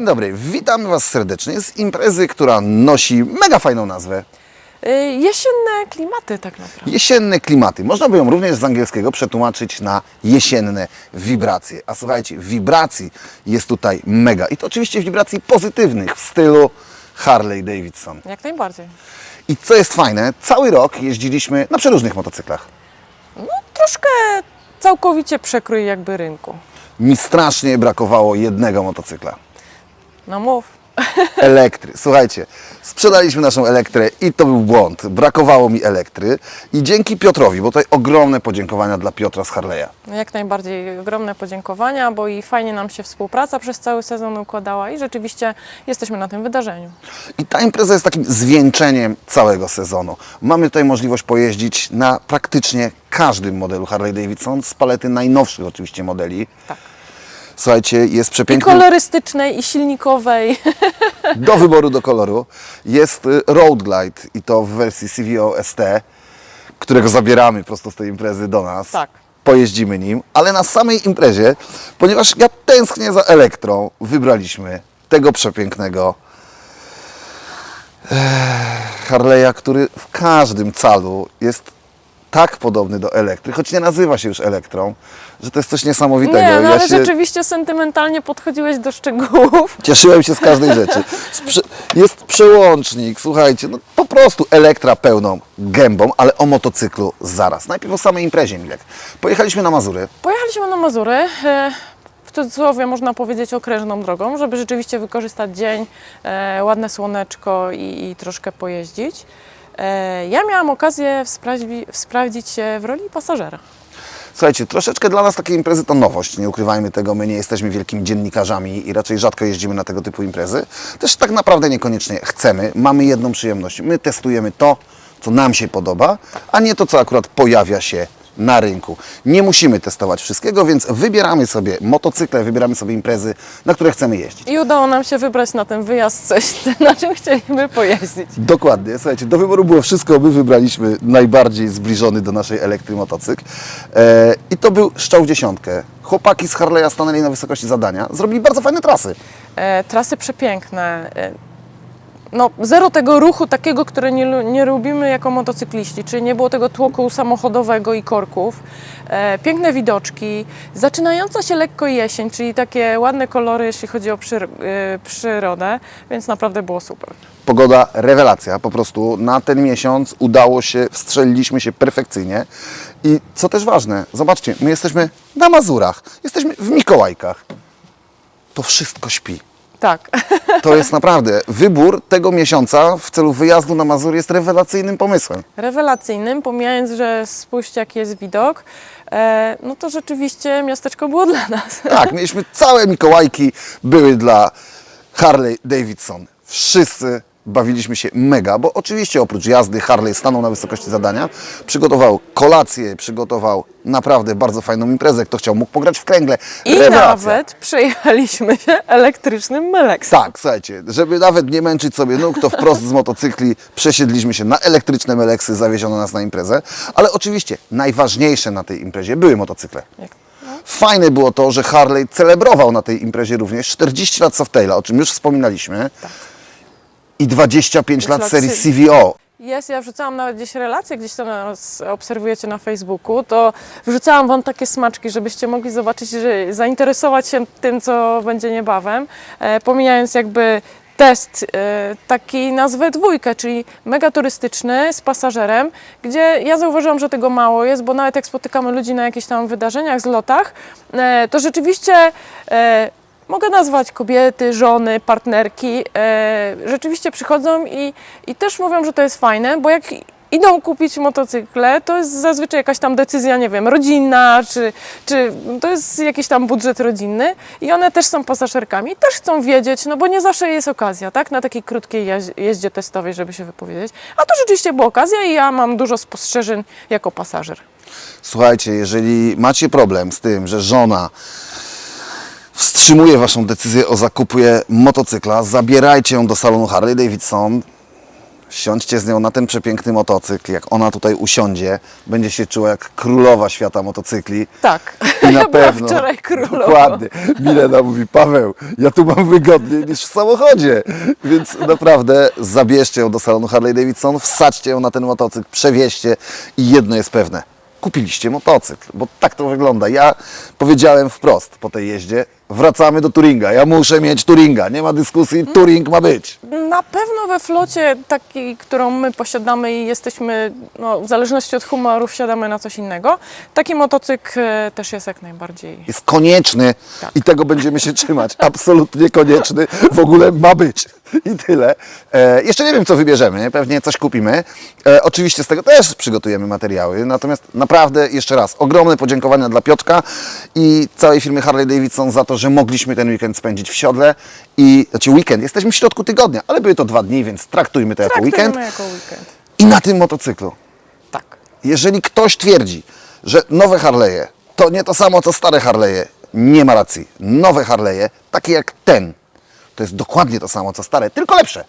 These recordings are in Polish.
Dzień dobry, witamy Was serdecznie z imprezy, która nosi mega fajną nazwę. Y, Jesienne klimaty tak naprawdę. Jesienne klimaty. Można by ją również z angielskiego przetłumaczyć na jesienne wibracje. A słuchajcie, wibracji jest tutaj mega. I to oczywiście wibracji pozytywnych w stylu Harley Davidson. Jak najbardziej. I co jest fajne, cały rok jeździliśmy na przeróżnych motocyklach. No troszkę całkowicie przekrój jakby rynku. Mi strasznie brakowało jednego motocykla. No mów. Elektry. Słuchajcie, sprzedaliśmy naszą elektrę i to był błąd. Brakowało mi elektry i dzięki Piotrowi, bo tutaj ogromne podziękowania dla Piotra z Harley'a. Jak najbardziej ogromne podziękowania, bo i fajnie nam się współpraca przez cały sezon układała i rzeczywiście jesteśmy na tym wydarzeniu. I ta impreza jest takim zwieńczeniem całego sezonu. Mamy tutaj możliwość pojeździć na praktycznie każdym modelu Harley Davidson z palety najnowszych oczywiście modeli. Tak. Słuchajcie, jest I przepiękny kolorystycznej, i silnikowej. do wyboru do koloru. Jest y, Road Glide i to w wersji CVO ST, którego zabieramy prosto z tej imprezy do nas. Tak. Pojeździmy nim, ale na samej imprezie, ponieważ ja tęsknię za elektrą, wybraliśmy tego przepięknego eh, Harley'a, który w każdym calu jest tak podobny do elektry, choć nie nazywa się już elektrą, że to jest coś niesamowitego. Nie, no Ja ale się- rzeczywiście sentymentalnie podchodziłeś do szczegółów. Cieszyłem się z każdej rzeczy. Jest przełącznik, słuchajcie, no po prostu elektra pełną gębą, ale o motocyklu zaraz. Najpierw o samej imprezie, Milek. Pojechaliśmy na Mazury. Pojechaliśmy na Mazury. e, W cudzysłowie można powiedzieć okrężną drogą, żeby rzeczywiście wykorzystać dzień, e, ładne słoneczko i, i troszkę pojeździć. E, Ja miałam okazję sprawdzi, sprawdzić się w roli pasażera. Słuchajcie, troszeczkę dla nas takie imprezy to nowość, nie ukrywajmy tego, my nie jesteśmy wielkimi dziennikarzami i raczej rzadko jeździmy na tego typu imprezy. Też tak naprawdę niekoniecznie chcemy, mamy jedną przyjemność. My testujemy to, co nam się podoba, a nie to, co akurat pojawia się na rynku. Nie musimy testować wszystkiego, więc wybieramy sobie motocykle, wybieramy sobie imprezy, na które chcemy jeździć. I udało nam się wybrać na ten wyjazd coś, na czym chcieliśmy pojeździć. Dokładnie, słuchajcie, do wyboru było wszystko, my wybraliśmy najbardziej zbliżony do naszej elektry motocykl e, i to był szczał w dziesiątkę. Chłopaki z Harley'a stanęli na wysokości zadania, zrobili bardzo fajne trasy. E, trasy przepiękne. E, no, zero tego ruchu takiego, które nie, nie lubimy jako motocykliści, czyli nie było tego tłoku samochodowego i korków. E, piękne widoczki, zaczynająca się lekko jesień, czyli takie ładne kolory, jeśli chodzi o przyr- e, przyrodę, więc naprawdę było super. Pogoda rewelacja, po prostu na ten miesiąc udało się, wstrzeliliśmy się perfekcyjnie i co też ważne, zobaczcie, my jesteśmy na Mazurach, jesteśmy w Mikołajkach. To wszystko śpi. Tak, To jest naprawdę wybór tego miesiąca w celu wyjazdu na Mazury jest rewelacyjnym pomysłem. rewelacyjnym, pomijając, że spójrzcie jaki jest widok, e, no to rzeczywiście miasteczko było dla nas. Tak, mieliśmy całe Mikołajki, były dla Harley Davidson. Wszyscy bawiliśmy się mega, bo oczywiście oprócz jazdy Harley stanął na wysokości zadania, przygotował kolację, przygotował naprawdę bardzo fajną imprezę. Kto chciał, mógł pograć w kręgle. I Rewelacja. nawet przejechaliśmy się elektrycznym Meleksem. Tak, słuchajcie, żeby nawet nie męczyć sobie nóg, to wprost z motocykli przesiedliśmy się na elektryczne meleksy, zawieziono nas na imprezę. Ale oczywiście najważniejsze na tej imprezie były motocykle. Jak- Fajne było to, że Harley celebrował na tej imprezie również 40 lat Softaila, o czym już wspominaliśmy. I 25 lat lat serii CVO. Jest, ja wrzucałam nawet gdzieś relacje, gdzieś tam nas obserwujecie na Facebooku, to wrzucałam Wam takie smaczki, żebyście mogli zobaczyć, że zainteresować się tym, co będzie niebawem, e, pomijając jakby test e, taki nazwę dwójkę, czyli mega turystyczny z pasażerem, gdzie ja zauważyłam, że tego mało jest, bo nawet jak spotykamy ludzi na jakichś tam wydarzeniach, zlotach, e, to rzeczywiście e, mogę nazwać kobiety, żony, partnerki, e, rzeczywiście przychodzą i, i też mówią, że to jest fajne, bo jak idą kupić motocykle, to jest zazwyczaj jakaś tam decyzja, nie wiem, rodzinna, czy, czy to jest jakiś tam budżet rodzinny i one też są pasażerkami, też chcą wiedzieć, no bo nie zawsze jest okazja, tak, na takiej krótkiej jeź- jeździe testowej, żeby się wypowiedzieć, a to rzeczywiście była okazja i ja mam dużo spostrzeżeń jako pasażer. Słuchajcie, jeżeli macie problem z tym, że żona wstrzymuje Waszą decyzję o zakupie motocykla, zabierajcie ją do salonu Harley Davidson. Siądźcie z nią na ten przepiękny motocykl. Jak ona tutaj usiądzie, będzie się czuła jak królowa świata motocykli. Tak. I na ja pewno. wczoraj królową. Dokładnie. Milena mówi, Paweł, ja tu mam wygodniej niż w samochodzie. Więc naprawdę zabierzcie ją do salonu Harley Davidson, wsadźcie ją na ten motocykl, przewieźcie i jedno jest pewne. Kupiliście motocykl, bo tak to wygląda. Ja powiedziałem wprost po tej jeździe, wracamy do Turinga. Ja muszę mieć Turinga. Nie ma dyskusji, Turing ma być. Na pewno we flocie takiej, którą my posiadamy i jesteśmy, no, w zależności od humoru, wsiadamy na coś innego, taki motocykl e, też jest jak najbardziej. jest konieczny Tak. i tego będziemy się trzymać. Absolutnie konieczny, w ogóle ma być. I tyle. E, jeszcze nie wiem, co wybierzemy, pewnie coś kupimy. E, oczywiście z tego też przygotujemy materiały, natomiast naprawdę jeszcze raz ogromne podziękowania dla Piotrka i całej firmy Harley Davidson za to, że mogliśmy ten weekend spędzić w siodle i, znaczy weekend, jesteśmy w środku tygodnia, ale były to dwa dni, więc traktujmy to jako weekend jako weekend. i na tym motocyklu Tak. jeżeli ktoś twierdzi, że nowe Harley'e to nie to samo co stare Harley'e, nie ma racji. Nowe Harley'e, takie jak ten, to jest dokładnie to samo co stare, tylko lepsze.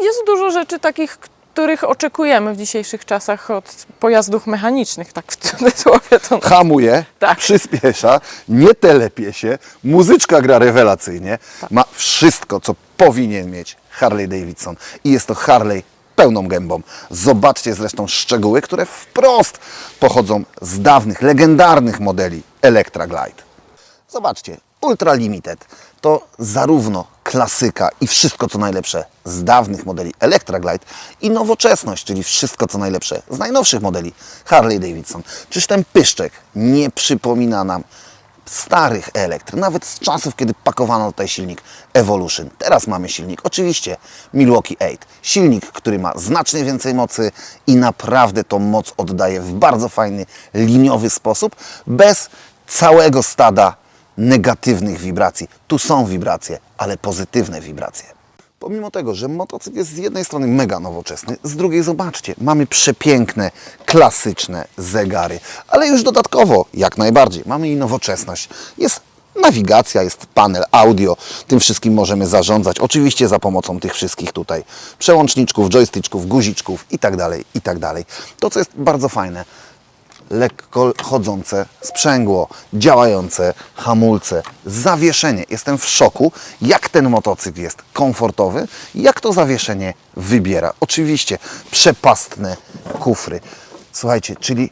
Jest dużo rzeczy takich, których oczekujemy w dzisiejszych czasach od pojazdów mechanicznych, tak w cudzysłowie to Hamuje, Tak. przyspiesza, nie telepie się, muzyczka gra rewelacyjnie, ma wszystko, co powinien mieć Harley Davidson. I jest to Harley pełną gębą. Zobaczcie zresztą szczegóły, które wprost pochodzą z dawnych, legendarnych modeli Electra Glide. Zobaczcie, Ultra Limited to zarówno klasyka i wszystko co najlepsze z dawnych modeli Electra Glide i nowoczesność, czyli wszystko co najlepsze z najnowszych modeli Harley Davidson. Czyż ten pyszczek nie przypomina nam starych elektr, nawet z czasów, kiedy pakowano tutaj silnik Evolution. Teraz mamy silnik, oczywiście Milwaukee 8. Silnik, który ma znacznie więcej mocy i naprawdę tą moc oddaje w bardzo fajny, liniowy sposób, bez całego stada negatywnych wibracji. Tu są wibracje, ale pozytywne wibracje. Pomimo tego, że motocykl jest z jednej strony mega nowoczesny, z drugiej zobaczcie, mamy przepiękne, klasyczne zegary, ale już dodatkowo, jak najbardziej, mamy i nowoczesność. Jest nawigacja, jest panel audio, tym wszystkim możemy zarządzać, oczywiście za pomocą tych wszystkich tutaj przełączniczków, joysticków, guziczków itd., itd. To, co jest bardzo fajne, lekko chodzące sprzęgło, działające hamulce, zawieszenie. Jestem w szoku, jak ten motocykl jest komfortowy, jak to zawieszenie wybiera. Oczywiście przepastne kufry. Słuchajcie, czyli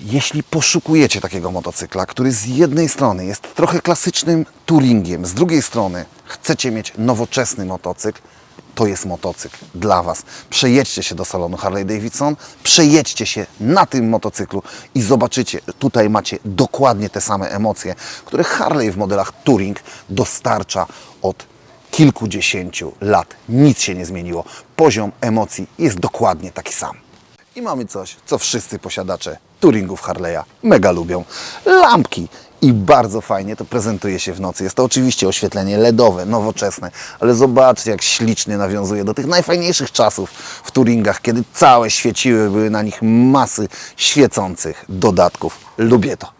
jeśli poszukujecie takiego motocykla, który z jednej strony jest trochę klasycznym touringiem, z drugiej strony chcecie mieć nowoczesny motocykl, to jest motocykl dla Was. Przejedźcie się do salonu Harley Davidson, przejedźcie się na tym motocyklu i zobaczycie, tutaj macie dokładnie te same emocje, które Harley w modelach touring dostarcza od kilkudziesięciu lat. Nic się nie zmieniło. Poziom emocji jest dokładnie taki sam. I mamy coś, co wszyscy posiadacze Touringów Harley'a mega lubią. Lampki. I bardzo fajnie to prezentuje się w nocy. Jest to oczywiście oświetlenie LEDowe, nowoczesne, ale zobaczcie, jak ślicznie nawiązuje do tych najfajniejszych czasów w Touringach, kiedy całe świeciły, były na nich masy świecących dodatków. Lubię to.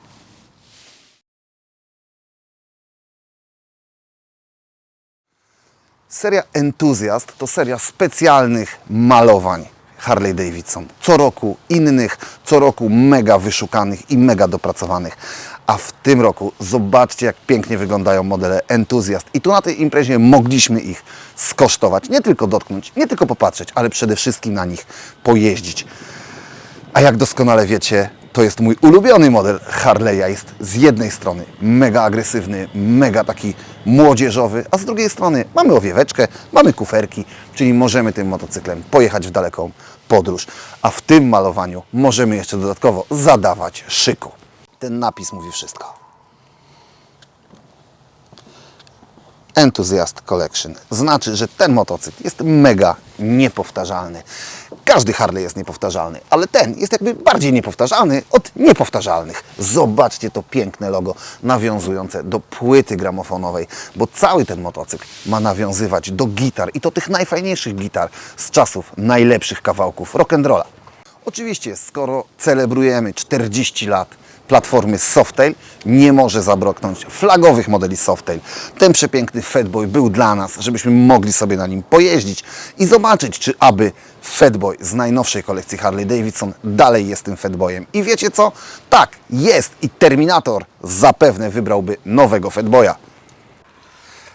Seria Entuzjast to seria specjalnych malowań Harley Davidson. Co roku innych, co roku mega wyszukanych i mega dopracowanych. A w tym roku zobaczcie, jak pięknie wyglądają modele Entuzjast. I tu na tej imprezie mogliśmy ich skosztować. Nie tylko dotknąć, nie tylko popatrzeć, ale przede wszystkim na nich pojeździć. A jak doskonale wiecie, to jest mój ulubiony model Harley'a. Jest z jednej strony mega agresywny, mega taki młodzieżowy, a z drugiej strony mamy owieweczkę, mamy kuferki, czyli możemy tym motocyklem pojechać w daleką podróż. A w tym malowaniu możemy jeszcze dodatkowo zadawać szyku. Ten napis mówi wszystko. Enthusiast Collection. Znaczy, że ten motocykl jest mega niepowtarzalny. Każdy Harley jest niepowtarzalny, ale ten jest jakby bardziej niepowtarzalny od niepowtarzalnych. Zobaczcie to piękne logo nawiązujące do płyty gramofonowej, bo cały ten motocykl ma nawiązywać do gitar i to tych najfajniejszych gitar z czasów najlepszych kawałków rock'n'rolla. Oczywiście, skoro celebrujemy 40 lat platformy Softail nie może zabroknąć flagowych modeli Softail. Ten przepiękny Fatboy był dla nas, żebyśmy mogli sobie na nim pojeździć i zobaczyć, czy aby Fatboy z najnowszej kolekcji Harley Davidson dalej jest tym Fatboyem. I wiecie co? Tak, jest i Terminator zapewne wybrałby nowego Fatboya.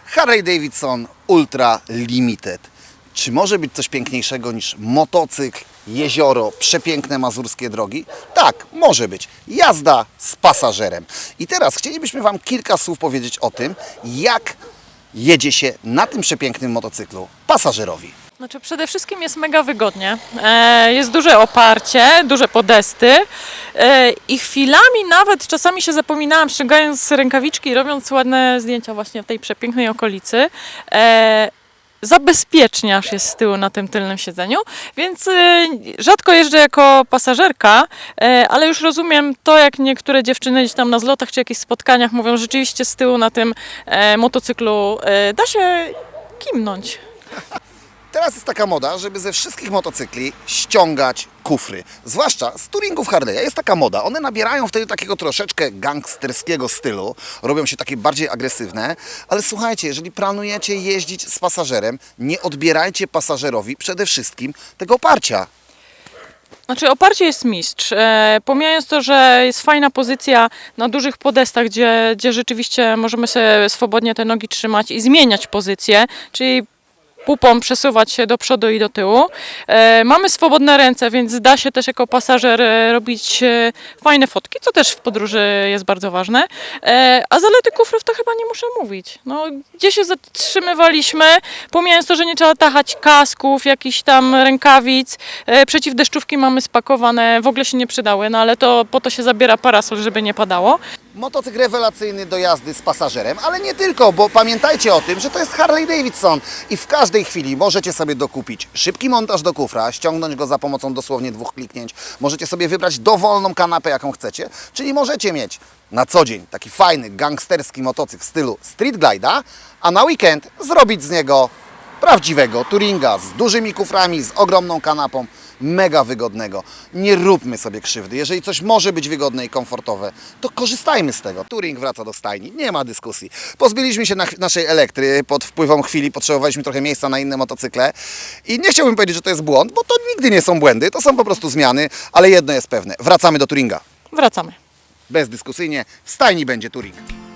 Harley Davidson Ultra Limited. Czy może być coś piękniejszego niż motocykl, jezioro, przepiękne mazurskie drogi? Tak, może być. Jazda z pasażerem. I teraz chcielibyśmy Wam kilka słów powiedzieć o tym, jak jedzie się na tym przepięknym motocyklu pasażerowi. Znaczy przede wszystkim jest mega wygodnie. E, jest duże oparcie, duże podesty e, i chwilami nawet czasami się zapominałam, ściągając rękawiczki i robiąc ładne zdjęcia właśnie w tej przepięknej okolicy. E, zabezpieczniasz jest z tyłu na tym tylnym siedzeniu, więc e, rzadko jeżdżę jako pasażerka, e, ale już rozumiem to, jak niektóre dziewczyny gdzieś tam na zlotach czy jakichś spotkaniach mówią, rzeczywiście z tyłu na tym e, motocyklu da się kimnąć. Teraz jest taka moda, żeby ze wszystkich motocykli ściągać kufry. Zwłaszcza z touringów Harley'a jest taka moda. One nabierają wtedy takiego troszeczkę gangsterskiego stylu, robią się takie bardziej agresywne, ale słuchajcie, jeżeli planujecie jeździć z pasażerem, nie odbierajcie pasażerowi przede wszystkim tego oparcia. Znaczy oparcie jest mistrz. E, pomijając to, że jest fajna pozycja na dużych podestach, gdzie, gdzie rzeczywiście możemy sobie swobodnie te nogi trzymać i zmieniać pozycję, czyli pupą przesuwać się do przodu i do tyłu. E, mamy swobodne ręce, więc da się też jako pasażer e, robić e, fajne fotki, co też w podróży jest bardzo ważne. A zalety kufrów to chyba nie muszę mówić. No, gdzie się zatrzymywaliśmy, pomijając to, że nie trzeba tachać kasków, jakichś tam rękawic, przeciwdeszczówki mamy spakowane, w ogóle się nie przydały, no ale to po to się zabiera parasol, żeby nie padało. Motocykl rewelacyjny do jazdy z pasażerem, ale nie tylko, bo pamiętajcie o tym, że to jest Harley Davidson i w każdej chwili możecie sobie dokupić szybki montaż do kufra, ściągnąć go za pomocą dosłownie dwóch kliknięć. Możecie sobie wybrać dowolną kanapę, jaką chcecie, czyli możecie mieć na co dzień taki fajny, gangsterski motocykl w stylu street glide'a, a na weekend zrobić z niego prawdziwego touringa z dużymi kuframi, z ogromną kanapą, mega wygodnego. Nie róbmy sobie krzywdy. Jeżeli coś może być wygodne i komfortowe, to korzystajmy z tego. Touring wraca do stajni, nie ma dyskusji. Pozbyliśmy się na, naszej elektry, pod wpływem chwili potrzebowaliśmy trochę miejsca na inne motocykle i nie chciałbym powiedzieć, że to jest błąd, bo to nigdy nie są błędy, to są po prostu zmiany, ale jedno jest pewne, wracamy do touringa. Wracamy. Bezdyskusyjnie, w stajni będzie touring.